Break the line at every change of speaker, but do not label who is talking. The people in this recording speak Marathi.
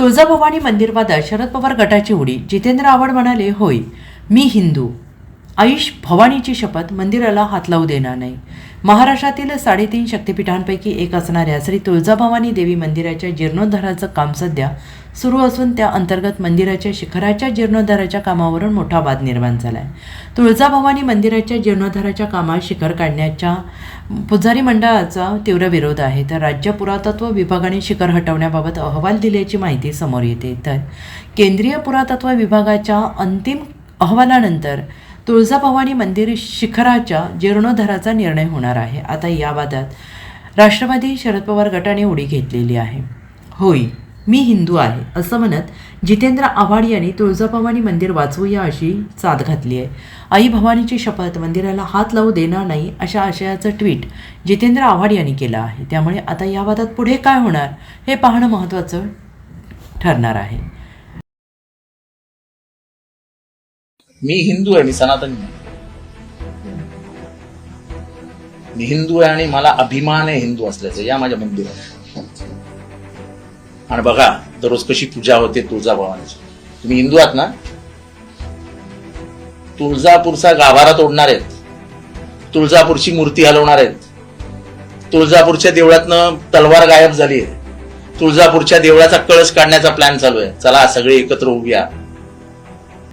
तुळजाभवानी मंदिर शरद पवार गटाची उडी. जितेंद्र आव्हाड म्हणाले होय मी हिंदू. आयुष भवानीची शपथ मंदिराला हात लावू देणार नाही. महाराष्ट्रातील साडेतीन शक्तिपीठांपैकी एक असणाऱ्या श्री तुळजाभवानी देवी मंदिराच्या जीर्णोद्धाराचं काम सध्या सुरू असून त्या अंतर्गत मंदिराच्या शिखराच्या जीर्णोद्धाराच्या कामावरून मोठा वाद निर्माण झाला आहे तुळजाभवानी मंदिराच्या जीर्णोद्धाराच्या कामात शिखर काढण्याच्या पुजारी मंडळाचा तीव्र विरोध आहे. तर राज्य पुरातत्व विभागाने शिखर हटवण्याबाबत अहवाल दिल्याची माहिती समोर येते. तर केंद्रीय पुरातत्व विभागाच्या अंतिम अहवालानंतर तुळजाभवानी मंदिर शिखराच्या जीर्णोद्धाराचा निर्णय होणार आहे. आता या वादात राष्ट्रवादी शरद पवार गटाने उडी घेतलेली आहे. होय मी हिंदू आहे असं म्हणत जितेंद्र आव्हाड यांनी तुळजाभवानी मंदिर वाचवूया अशी साथ घातली आहे. आई भवानीची शपथ मंदिराला हात लावू देणार नाही अशा आशयाचं ट्विट जितेंद्र आव्हाड यांनी केलं आहे. त्यामुळे आता या वादात पुढे काय होणार हे पाहणं महत्त्वाचं ठरणार आहे.
मी हिंदू आहे मी सनातन मी हिंदू आहे आणि मला अभिमान आहे हिंदू असल्याचं या माझ्या मंदिरात. आणि बघा दररोज कशी पूजा होते तुळजाभवानीची. तुम्ही हिंदू आहात ना? तुळजापूरचा गाभारा तोडणार आहेत. तुळजापूरची मूर्ती हलवणार आहेत. तुळजापूरच्या देवळातनं तलवार गायब झाली आहे. तुळजापूरच्या देवळाचा कळस काढण्याचा प्लॅन चालू आहे. चला सगळे एकत्र उभ्या